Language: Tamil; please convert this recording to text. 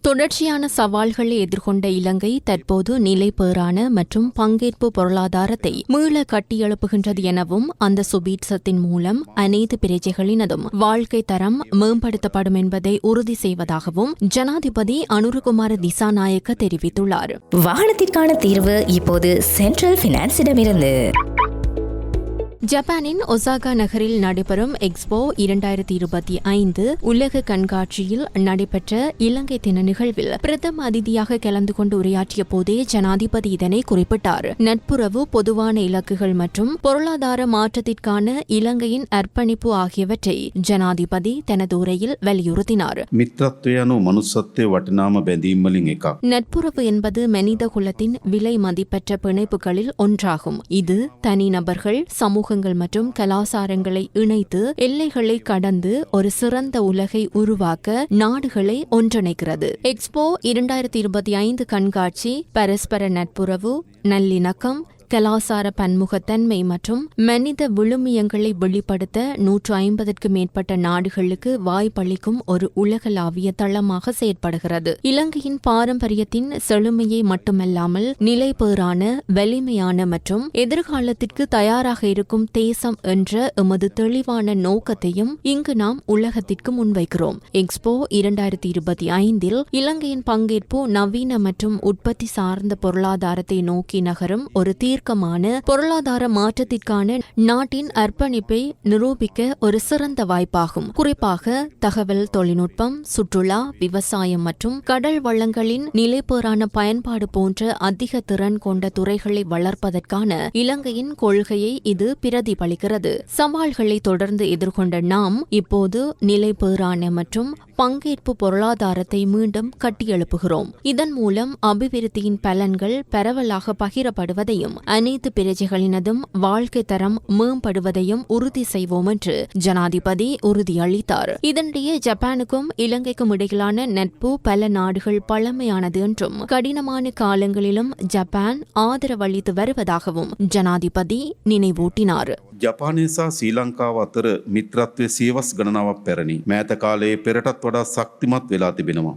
தொடர்ச்சியான சவால்களை எதிர்கொண்ட இலங்கை தற்போது நிலைபேறான மற்றும் பங்கேற்பு பொருளாதாரத்தை மீள கட்டியெழுப்புகின்றது எனவும் அந்த சுபீட்சத்தின் மூலம் அனைத்து பிரஜைகளினதும் வாழ்க்கை தரம் மேம்படுத்தப்படும் என்பதை உறுதி செய்வதாகவும் ஜனாதிபதி அனுருகுமார திசாநாயக்க தெரிவித்துள்ளார். வாகனத்திற்கான தீர்வு இப்போது சென்ட்ரல் பினான்ஸிடமிருந்து ஜப்பானின் ஒசாகா நகரில் நடைபெறும் எக்ஸ்போ இரண்டாயிரத்தி இருபத்தி ஐந்து உலக கண்காட்சியில் நடைபெற்ற இலங்கை தின நிகழ்வில் பிரதம அதிதியாக கலந்து கொண்டு உரையாற்றிய போதே ஜனாதிபதி இதனை குறிப்பிட்டார். நட்புறவு பொதுவான இலக்குகள் மற்றும் பொருளாதார மாற்றத்திற்கான இலங்கையின் அர்ப்பணிப்பு ஆகியவற்றை ஜனாதிபதி தனது உரையில் வலியுறுத்தினார். நட்புறவு என்பது மனித குலத்தின் விலை மதிப்பற்ற பிணைப்புகளில் ஒன்றாகும். இது தனிநபர்கள் சமூக சமூகங்கள் மற்றும் கலாசாரங்களை இணைத்து எல்லைகளை கடந்து ஒரு சிறந்த உலகை உருவாக்க நாடுகளை ஒன்றிணைக்கிறது. எக்ஸ்போ இரண்டாயிரத்தி இருபத்தி ஐந்து கண்காட்சி பரஸ்பர நட்புறவு நல்லிணக்கம் கலாசார பன்முகத்தன்மை மற்றும் மனித விழுமியங்களை வெளிப்படுத்த நூற்று ஐம்பதற்கு மேற்பட்ட நாடுகளுக்கு வாய்ப்பளிக்கும் ஒரு உலகளாவிய தளமாக செயற்படுகிறது. இலங்கையின் பாரம்பரியத்தின் செழுமையை மட்டுமல்லாமல் நிலைபேறான வலிமையான மற்றும் எதிர்காலத்திற்கு தயாராக இருக்கும் தேசம் என்ற எமது தெளிவான நோக்கத்தையும் இங்கு நாம் உலகத்திற்கு முன்வைக்கிறோம். எக்ஸ்போ இரண்டாயிரத்தி இருபத்தி ஐந்தில் இலங்கையின் பங்கேற்பு நவீன மற்றும் உற்பத்தி சார்ந்த பொருளாதாரத்தை நோக்கி நகரும் ஒரு தீர்க்கமான பொருளாதார மாற்றத்திற்கான நாட்டின் அர்ப்பணிப்பை நிரூபிக்க ஒரு சிறந்த வாய்ப்பாகும். குறிப்பாக தகவல் தொழில்நுட்பம் சுற்றுலா விவசாயம் மற்றும் கடல் வளங்களின் நிலைப்பேறான பயன்பாடு போன்ற அதிக திறன் கொண்ட துறைகளை வளர்ப்பதற்கான இலங்கையின் கொள்கையை இது பிரதிபலிக்கிறது. சவால்களை தொடர்ந்து எதிர்கொண்ட நாம் இப்போது நிலைப்பேறான மற்றும் பங்கேற்பு பொருளாதாரத்தை மீண்டும் கட்டியெழுப்புகிறோம். இதன் மூலம் அபிவிருத்தியின் பலன்கள் பரவலாக பகிரப்படுவதையும் அனைத்து பிரஜைகளினதும் வாழ்க்கை தரம் மேம்படுவதையும் உறுதி செய்வோம் என்று ஜனாதிபதி உறுதியளித்தார் இதனிடையே ஜப்பானுக்கும் இலங்கைக்கும் இடையிலான நட்பு பல நாடுகள் பழமையானது என்றும் கடினமான காலங்களிலும் ஜப்பான் ஆதரவளித்து வருவதாகவும் ஜனாதிபதி நினைவூட்டினார் ජපානය සහ ශ්‍රී ලංකාව අතර මිත්‍රත්වය සියවස් ගණනාවක් පැරණි. මෑත කාලයේ පෙරටත් වඩා ශක්තිමත් වෙලා තිබෙනවා.